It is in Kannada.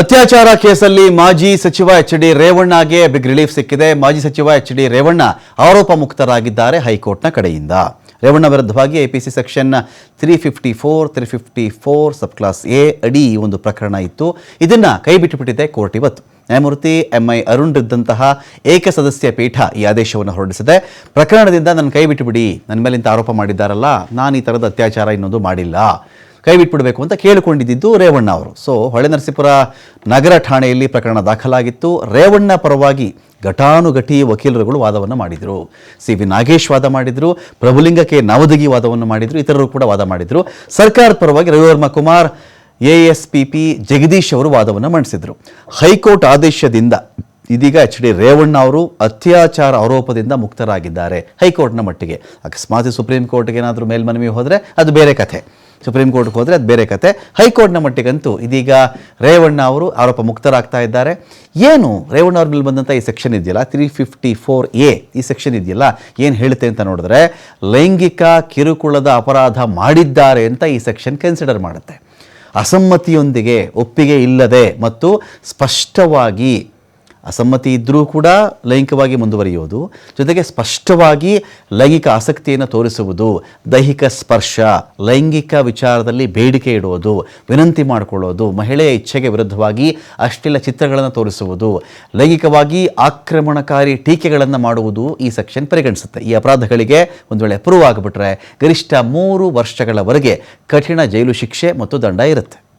ಅತ್ಯಾಚಾರ ಕೇಸಲ್ಲಿ ಮಾಜಿ ಸಚಿವ ಎಚ್ ಡಿ ರೇವಣ್ಣಗೆ ಬಿಗ್ ರಿಲೀಫ್ ಸಿಕ್ಕಿದೆ. ಮಾಜಿ ಸಚಿವ ಎಚ್ ಡಿ ರೇವಣ್ಣ ಆರೋಪ ಮುಕ್ತರಾಗಿದ್ದಾರೆ ಹೈಕೋರ್ಟ್ನ ಕಡೆಯಿಂದ. ರೇವಣ್ಣ ವಿರುದ್ಧವಾಗಿ IPC section three fifty four, three fifty four sub clause A ಅಡಿ ಒಂದು ಪ್ರಕರಣ ಇತ್ತು. ಇದನ್ನ ಕೈ ಬಿಟ್ಟುಬಿಟ್ಟಿದೆ ಕೋರ್ಟ್ ಇವತ್ತು. ನ್ಯಾಯಮೂರ್ತಿ ಎಂಐ ಅರುಣ್ ಇದ್ದಂತಹ ಏಕಸದಸ್ಯ ಪೀಠ ಈ ಆದೇಶವನ್ನು ಹೊರಡಿಸಿದೆ? ಪ್ರಕರಣದಿಂದ ನನ್ನ ಕೈ ಬಿಟ್ಟುಬಿಡಿ ನನ್ನ ಮೇಲೆ ಇಂಥ ಆರೋಪ ಮಾಡಿದ್ದಾರಲ್ಲ, ನಾನು ಈ ಥರದ ಅತ್ಯಾಚಾರ ಇನ್ನೊಂದು ಮಾಡಿಲ್ಲ. ಕೈ ಬಿಟ್ಬಿಡಬೇಕು ಅಂತ ಕೇಳಿಕೊಂಡಿದ್ದು ರೇವಣ್ಣ ಅವರು. ಸೊ ಹೊಳೆ ನರಸೀಪುರ ನಗರ ಠಾಣೆಯಲ್ಲಿ ಪ್ರಕರಣ ದಾಖಲಾಗಿತ್ತು. ರೇವಣ್ಣ ಪರವಾಗಿ ಘಟಾನುಘಟಿ ವಕೀಲರುಗಳು ವಾದವನ್ನು ಮಾಡಿದರು. ಸಿ ವಿ ನಾಗೇಶ್ ವಾದ ಮಾಡಿದರು. ಪ್ರಭುಲಿಂಗ ಕೆ ನವದಗಿ ವಾದವನ್ನು ಮಾಡಿದರು. ಇತರರು ಕೂಡ ವಾದ ಮಾಡಿದರು. ಸರ್ಕಾರದ ಪರವಾಗಿ Ravivarma Kumar, A S P P Jagadish ಅವರು ವಾದವನ್ನು ಮಂಡಿಸಿದರು. ಹೈಕೋರ್ಟ್ ಆದೇಶದಿಂದ ಇದೀಗ ಎಚ್ ಡಿ ರೇವಣ್ಣ ಅವರು ಅತ್ಯಾಚಾರ ಆರೋಪದಿಂದ ಮುಕ್ತರಾಗಿದ್ದಾರೆ ಹೈಕೋರ್ಟ್ನ ಮಟ್ಟಿಗೆ. ಅಕಸ್ಮಾತ್ ಸುಪ್ರೀಂ ಕೋರ್ಟ್ಗೆ ಏನಾದರೂ ಮೇಲ್ಮನವಿ ಹೋದರೆ ಅದು ಬೇರೆ ಕಥೆ. ಸುಪ್ರೀಂ ಕೋರ್ಟ್ಗೆ ಹೋದರೆ ಅದು ಬೇರೆ ಕತೆ. ಹೈಕೋರ್ಟ್ನ ಮಟ್ಟಿಗಂತೂ ಇದೀಗ ರೇವಣ್ಣ ಅವರು ಆರೋಪ ಮುಕ್ತರಾಗ್ತಾ ಇದ್ದಾರೆ. ಏನು ರೇವಣ್ಣ ಅವ್ರ ಮೇಲೆ ಬಂದಂಥ ಈ ಸೆಕ್ಷನ್ ಇದೆಯಲ್ಲ ತ್ರೀ ಫಿಫ್ಟಿ ಫೋರ್ ಎ ಈ ಸೆಕ್ಷನ್ ಇದೆಯಲ್ಲ, ಏನು ಹೇಳುತ್ತೆ ಅಂತ ನೋಡಿದ್ರೆ, ಲೈಂಗಿಕ ಕಿರುಕುಳದ ಅಪರಾಧ ಮಾಡಿದ್ದಾರೆ ಅಂತ ಈ ಸೆಕ್ಷನ್ ಕನ್ಸಿಡರ್ ಮಾಡುತ್ತೆ. ಅಸಮ್ಮತಿಯೊಂದಿಗೆ ಒಪ್ಪಿಗೆ ಇಲ್ಲದೆ ಮತ್ತು ಸ್ಪಷ್ಟವಾಗಿ ಅಸಮ್ಮತಿ ಇದ್ದರೂ ಕೂಡ ಲೈಂಗಿಕವಾಗಿ ಮುಂದುವರಿಯುವುದು. ಜೊತೆಗೆ ಸ್ಪಷ್ಟವಾಗಿ ಲೈಂಗಿಕ ಆಸಕ್ತಿಯನ್ನು ತೋರಿಸುವುದು, ದೈಹಿಕ ಸ್ಪರ್ಶ, ಲೈಂಗಿಕ ವಿಚಾರದಲ್ಲಿ ಬೇಡಿಕೆ ಇಡುವುದು, ವಿನಂತಿ ಮಾಡಿಕೊಳ್ಳೋದು ಮಹಿಳೆಯ ಇಚ್ಛೆಗೆ ವಿರುದ್ಧವಾಗಿ ಅಶ್ಲೀಲ ಚಿತ್ರಗಳನ್ನು ತೋರಿಸುವುದು, ಲೈಂಗಿಕವಾಗಿ ಆಕ್ರಮಣಕಾರಿ ಟೀಕೆಗಳನ್ನು ಮಾಡುವುದು ಈ ಸೆಕ್ಷನ್ ಪರಿಗಣಿಸುತ್ತೆ. ಈ ಅಪರಾಧಗಳಿಗೆ ಒಂದು ವೇಳೆ ಅಪ್ರೂವ್ ಆಗಿಬಿಟ್ರೆ ಗರಿಷ್ಠ ಮೂರು ವರ್ಷಗಳವರೆಗೆ ಕಠಿಣ ಜೈಲು ಶಿಕ್ಷೆ ಮತ್ತು ದಂಡ ಇರುತ್ತೆ.